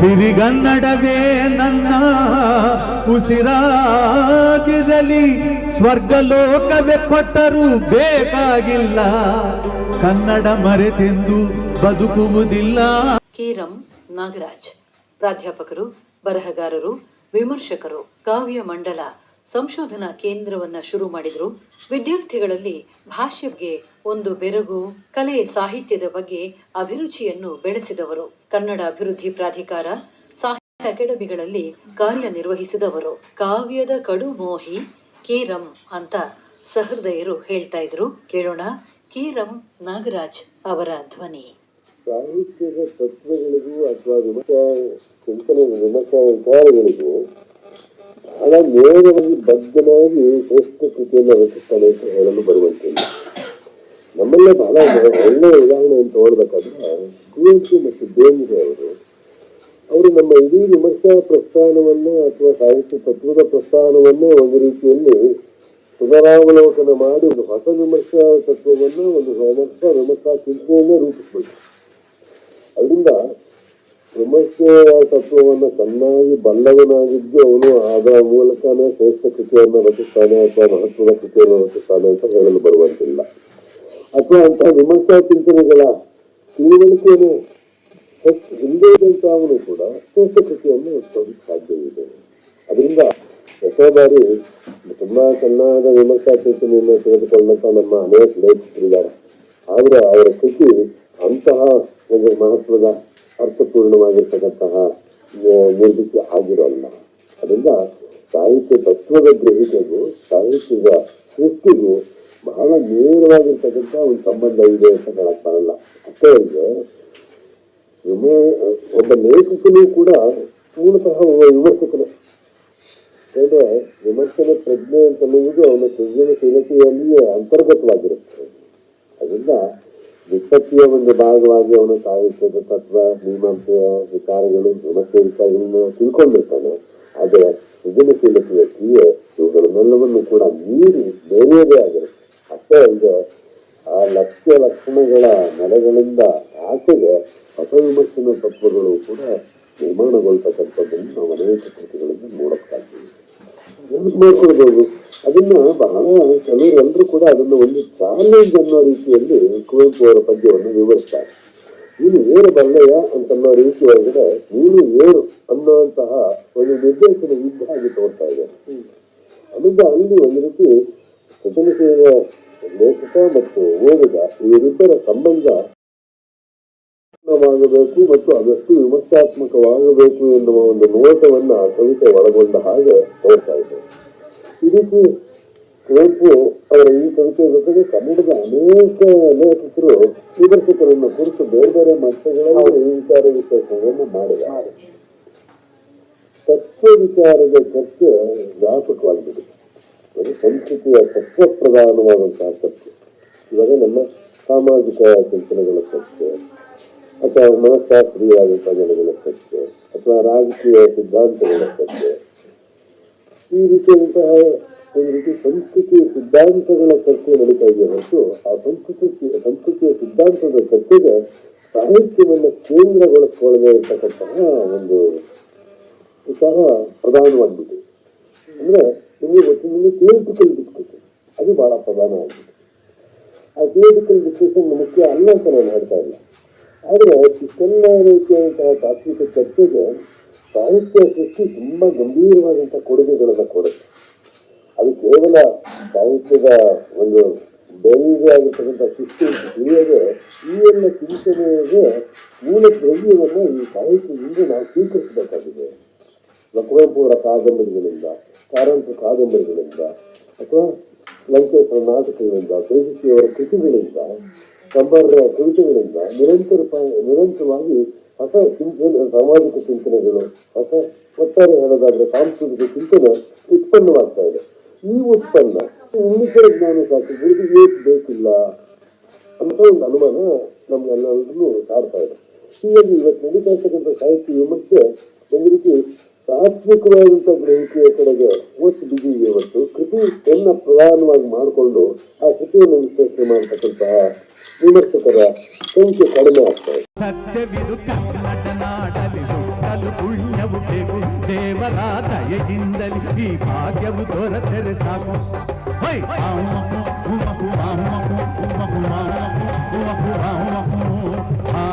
ಸಿರಿಗನ್ನಡವೇ ನನ್ನ ಉಸಿರಾಗಿರಲಿ, ಸ್ವರ್ಗಲೋಕವೇ ಕೊಟ್ಟರೂ ಬೇಕಾಗಿಲ್ಲ. ಕನ್ನಡ ಮರೆತೆಂದು ಬದುಕುವುದಿಲ್ಲ. ಕೆರಂ ನಾಗರಾಜ್. ಪ್ರಾಧ್ಯಾಪಕರು, ಬರಹಗಾರರು, ವಿಮರ್ಶಕರು, ಕಾವ್ಯ ಮಂಡಲ ಸಂಶೋಧನಾ ಕೇಂದ್ರವನ್ನ ಶುರು ಮಾಡಿದ್ರು. ವಿದ್ಯಾರ್ಥಿಗಳಲ್ಲಿ ಭಾಷೆಗೆ ಒಂದು ಬೆರಗು, ಕಲೆ, ಸಾಹಿತ್ಯದ ಬಗ್ಗೆ ಅಭಿರುಚಿಯನ್ನು ಬೆಳೆಸಿದವರು. ಕನ್ನಡ ಅಭಿವೃದ್ಧಿ ಪ್ರಾಧಿಕಾರ, ಸಾಹಿತ್ಯ ಅಕಾಡೆಮಿಗಳಲ್ಲಿ ಕಾರ್ಯನಿರ್ವಹಿಸಿದವರು. ಕಾವ್ಯದ ಕಡು ಮೋಹಿ, ಕೇರಂ ಅಂತ ಸಹೃದಯರು ಹೇಳ್ತಾ ಇದ್ರು. ಕೇಳೋಣ, ಕೇರಂ ನಾಗರಾಜ್ ಅವರ ಧ್ವನಿ. ಸಾಹಿತ್ಯದ ತತ್ವಗಳಿಗೂ ಅಥವಾ ವಿಮರ್ಶಾ ವಿಮರ್ಶಾ ವಿಚಾರಗಳಿಗೂ ಬಹಳ ನೇರವಾಗಿ ಬದ್ಧನಾಗಿ ಶ್ರೇಷ್ಠ ಕೃತಿಯನ್ನು ರಚಿಸ್ತಾನೆ ಅಂತ ಹೇಳಲು ಬರುವಂತಿಲ್ಲ ನಮ್ಮಲ್ಲೇ ಬಹಳ ಒಳ್ಳೆಯ ಉದಾಹರಣೆ ಅಂತ ನೋಡ್ಬೇಕಾದ್ರೆ ಕುವೆಂಪು ಮತ್ತು ಬೇಂದ್ರೆ ಅವರು. ಅವರು ನಮ್ಮ ಇಡೀ ವಿಮರ್ಶಾ ಪ್ರಸ್ಥಾನವನ್ನ ಅಥವಾ ಸಾಹಿತ್ಯ ತತ್ವದ ಪ್ರಸ್ಥಾನವನ್ನೇ ಒಂದು ರೀತಿಯಲ್ಲಿ ಪುನರಾವಲೋಕನ ಮಾಡಿ ಒಂದು ಹೊಸ ವಿಮರ್ಶಾ ತತ್ವವನ್ನು, ಒಂದು ವಿಮರ್ಶಾ ವಿಮರ್ಶಾ ಚಿಂತನೆಯನ್ನೇ ರೂಪಿಸಬೇಕು ಅದರಿಂದ ವಿಮರ್ಶೆಯ ತತ್ವವನ್ನು ಚೆನ್ನಾಗಿ ಬಲ್ಲವನಾಗಿದ್ದು ಅವನು ಅದರ ಮೂಲಕನೇ ಶ್ರೇಷ್ಠ ಕೃತಿಯನ್ನು ರಚಿಸ್ತಾನೆ ಅಥವಾ ಮಹತ್ವದ ಕೃತಿಯನ್ನು ರಚಿಸ್ತಾನೆ ಅಂತ ಹೇಳಲು ಬರುವಂತಿಲ್ಲ. ಅಥವಾ ಅಂತಹ ವಿಮರ್ಶಾ ಚಿಂತನೆಗಳ ತಿಳುವಳಿಕೆಯನ್ನು ಹೆಚ್ಚು ಹಿಂದೆ ಇದ್ದಂಥವನು ಕೂಡ ಶ್ರೇಷ್ಠ ಕೃತಿಯನ್ನು ರಚಿಸೋದಕ್ಕೆ ಸಾಧ್ಯವಿದೆ. ಅದರಿಂದ ಎಷ್ಟೋ ಬಾರಿ ತುಂಬಾ ಚೆನ್ನಾದ ವಿಮರ್ಶಾ ಚಿಂತನೆಯನ್ನು ತೆಗೆದುಕೊಂಡಂತ ನಮ್ಮ ಅನೇಕ ಲೇಖಕರಿದ್ದಾರೆ ಆದ್ರೆ ಅವರ ಕೃತಿ ಅಂತಹ ಒಂದು ಮಹತ್ವದ ಅರ್ಥಪೂರ್ಣವಾಗಿರ್ತಕ್ಕಂತಹ ನಿರ್ಮಿತಿ ಆಗಿರೋಲ್ಲ. ಅದರಿಂದ ಸಾಹಿತ್ಯ ತತ್ವದ ಗ್ರಹಿಕೆಗೂ, ಸಾಹಿತ್ಯದ ಸೃಷ್ಟಿಗೂ ಬಹಳ ನೇರವಾಗಿರ್ತಕ್ಕಂಥ ಒಂದು ಸಂಬಂಧ ಇದೆ ಅಂತ ಹೇಳಕ್ ಬರಲ್ಲ. ಅಷ್ಟೇ ಅಲ್ಲದೆ ಒಬ್ಬ ಲೇಖಕನೂ ಕೂಡ ಪೂರ್ಣತಃ ಒಬ್ಬ ವಿಮರ್ಶಕನೇ. ಯಾಕಂದ್ರೆ ವಿಮರ್ಶನ ಪ್ರಜ್ಞೆ ಅಂತ ಅನ್ನುವುದು ಅವನ ಸೃಜನಶೀಲತೆಯಲ್ಲಿಯೇ ಅಂತರ್ಗತವಾಗಿರುತ್ತೆ. ಅದರಿಂದ ವಿಪತ್ತಿಯ ಒಂದು ಭಾಗವಾಗಿ ಅವನು ಸಾಹಿತ್ಯದ ತತ್ವ, ಮೀಮಾಂಸೆಯ ವಿಚಾರಗಳು ವಿಮರ್ಶೆ ವಿಚಾರಗಳನ್ನು ತಿಳ್ಕೊಂಡಿರ್ತಾನೆ. ಆದರೆ ಸೃಜನಶೀಲತೆಯ ಕ್ರಿಯೆ ಇವುಗಳನ್ನೆಲ್ಲವನ್ನು ಕೂಡ ಮೀರಿ ಬೇರೆಯದೇ ಆಗಿರುತ್ತೆ. ಅಷ್ಟೇ ಅಲ್ಲದೆ ಆ ಲಕ್ಷ್ಯ ಲಕ್ಷಣಗಳ ನೆಲೆಗಳಿಂದ ಆಚೆಗೆ ಹೊಸ ವಿಮರ್ಶನ ತತ್ವಗಳು ಕೂಡ ನಿರ್ಮಾಣಗೊಳ್ತಕ್ಕಂಥದ್ದನ್ನು ನಾವು ಅನೇಕ ಕೃತಿಗಳನ್ನು ನೋಡಕ್ಕಾಗ್ತೀವಿ ಮಾಡ್ಕೊಳ್ಬೋದು ಅದನ್ನ ಬಹಳ ಕೆಲವರೆಲ್ಲರೂ ಕೂಡ ಅದನ್ನು ಒಂದು ಚಾಲೆಂಜ್ ಅನ್ನೋ ರೀತಿಯಲ್ಲಿ ಕುವೆಂಪು ಅವರ ಪದ್ಯವನ್ನು ವಿವರಿಸ್ತಾರೆ. ನೀನು ಏನು ಬಲ್ಲೆಯ ಅಂತನ್ನೋ ರೀತಿ ಒಳಗಡೆ ನೀನು ಏನು ಅನ್ನೋಂತಹ ಒಂದು ನಿರ್ದೇಶನ ಯುದ್ಧ ಆಗಿ ತೋರ್ತಾ ಇದೆ. ಅದರಿಂದ ಅಲ್ಲಿ ಒಂದು ರೀತಿ ಸೃಜನಶೀಲ ಲೇಖಕ ಮತ್ತು ಓದುಗ ಇವರಿಬ್ಬರ ಸಂಬಂಧ ವಾಗಬೇಕು ಮತ್ತು ಅದಷ್ಟು ವಿಮರ್ಶಾತ್ಮಕವಾಗಬೇಕು ಎನ್ನುವ ಒಂದು ನೋಟವನ್ನು ಆ ಕವಿತೆ ಒಳಗೊಂಡ ಹಾಗೆ ತೋರ್ತಾ ಇದೆ. ಈ ರೀತಿ ಕುವೆಂಪು ಅವರ ಈ ಕವಿತೆ ಜೊತೆಗೆ ಕನ್ನಡದ ಅನೇಕ ಲೇಖಕರು ವಿಮರ್ಶಕರನ್ನು ಕುರಿತು ಬೇರೆ ಬೇರೆ ಮಟ್ಟಗಳಲ್ಲಿ ಈ ವಿಚಾರ ವಿಶ್ಲೇಷಣೆಯನ್ನು ಮಾಡಿದ್ದಾರೆ. ತತ್ವ ವಿಚಾರದ ಚರ್ಚೆ ವ್ಯಾಪಕವಾಗಿದೆ. ಅದು ಸಂಸ್ಕೃತಿಯ ತತ್ವ ಪ್ರಧಾನವಾದಂತಹ ಚರ್ಚೆ ಇವಾಗ ನಮ್ಮ ಸಾಮಾಜಿಕ ಚಿಂತನೆಗಳ ಚರ್ಚೆ ಅಥವಾ ಚರ್ಚೆ ಅಥವಾ ರಾಜಕೀಯ ಸಿದ್ಧಾಂತಗಳ ಚರ್ಚೆ ಈ ರೀತಿಯಾದಂತಹ ಒಂದು ರೀತಿ ಸಂಸ್ಕೃತಿಯ ಸಿದ್ಧಾಂತಗಳ ಚರ್ಚೆ ನಡೀತಾ ಇದೆ ಹೊರತು ಆ ಸಂಸ್ಕೃತಿ, ಸಂಸ್ಕೃತಿಯ ಸಿದ್ಧಾಂತದ ಚರ್ಚೆಗೆ ಸಾಹಿತ್ಯವನ್ನು ಕೇಂದ್ರಗೊಳಿಸಿಕೊಳ್ಳದೆ ಇರತಕ್ಕಂತಹ ಒಂದು ವಿಚಾರ ಪ್ರಧಾನವಾಗ್ಬಿಟ್ಟು ಅಂದ್ರೆ ನಿಮಗೆ ಒಟ್ಟಿನಲ್ಲಿ ಥಿಯೇಟಿಕಲ್ ಡಿಸ್ಕಷನ್ ಅದು ಬಹಳ ಪ್ರಧಾನವಾಗಿದೆ ಆ ಥಿಯೇಟಿಕಲ್ ಡಿಸ್ಕಷನ್ ಮುಖ್ಯ ಅಲ್ಲ ಅಂತ ನಾನು ಹೇಳ್ತಾ ಇಲ್ಲ. ಆದ್ರೆ ಇಷ್ಟೆಲ್ಲ ರೀತಿಯಾದಂತಹ ತಾತ್ವಿಕ ಚರ್ಚೆಗೆ ಸಾಹಿತ್ಯ ಸೃಷ್ಟಿ ತುಂಬ ಗಂಭೀರವಾದಂಥ ಕೊಡುಗೆಗಳನ್ನು ಕೊಡುತ್ತೆ. ಅದು ಕೇವಲ ಸಾಹಿತ್ಯದ ಒಂದು ಬೆಳೆಗೆ ಆಗಿರ್ತಕ್ಕಂಥ ಸೃಷ್ಟಿ ತಿಳಿಯದೆ ಈ ಎಲ್ಲ ಚಿಂತನೆಗೆ ಮೂಲ ದ್ರವ್ಯವನ್ನು ಈ ಸಾಹಿತ್ಯದಿಂದ ನಾವು ಸ್ವೀಕರಿಸಬೇಕಾಗಿದೆ. ಕುವೆಂಪು ಅವರ ಕಾದಂಬರಿಗಳಿಂದ, ಕಾರಂತ ಕಾದಂಬರಿಗಳಿಂದ, ಅಥವಾ ಲಂಕೇಶ್ವರ ನಾಟಕಗಳಿಂದ ಅವರ ಕೃತಿಗಳಿಂದ ಕಂಬಾರರ ಕವಿತೆಗಳಿಂದ ನಿರಂತರ ನಿರಂತರವಾಗಿ ಹೊಸ ಚಿಂತನೆ, ಸಾಮಾಜಿಕ ಚಿಂತನೆಗಳು, ಹೊಸ ಒಟ್ಟಾರೆ ಹೇಳೋದಾದ್ರೆ ಸಾಂಸ್ಕೃತಿಕ ಚಿಂತನೆ ಉತ್ಪನ್ನವಾಗ್ತಾ ಇದೆ. ಈ ಉತ್ಪನ್ನ ಇನ್ನಿತರ ಜ್ಞಾನ ಶಾಸ್ತ್ರಗಳಿಗೆ ಏಕೆ ಬೇಕಿಲ್ಲ ಅಂತ ಒಂದು ಅನುಮಾನ ನಮ್ಗೆಲ್ಲರಿಗೂ ಕಾಡ್ತಾ ಇದೆ. ಹೀಗಾಗಿ ಇವತ್ತು ನಡೀತಾ ಇರ್ತಕ್ಕಂಥ ಸಾಹಿತ್ಯ ವಿಮರ್ಶೆ ಒಂದು ರೀತಿ ತಾತ್ವಿಕವಾದಂಥ ಗ್ರಹಿಕೆಯ ಕಡೆಗೆ ಒತ್ತು ಬಿದ್ದಿದೆ ಇವತ್ತು. ಕೃತಿ ತನ್ನ ಪ್ರಧಾನವಾಗಿ ಮಾಡಿಕೊಂಡು ಆ ಕೃತಿಯನ್ನು ವಿಶ್ಲೇಷಣೆ ಮಾಡತಕ್ಕಂತಹ ವಿಮರ್ಶಕರ ಸೋಂಕು ಕಡಿಮೆ ಆಗ್ತದೆ ಸತ್ಯವಿದು ಕನ್ನಡನಾಡಲಿ ಹುಟ್ಟಲು ಪುಣ್ಯವು ಬೇಕು ದೇವರ ದಯದಿಂದಲಿ ಈ ಭಾಗ್ಯವು ದೊರೆತರೆ ಸಾಕು ಆ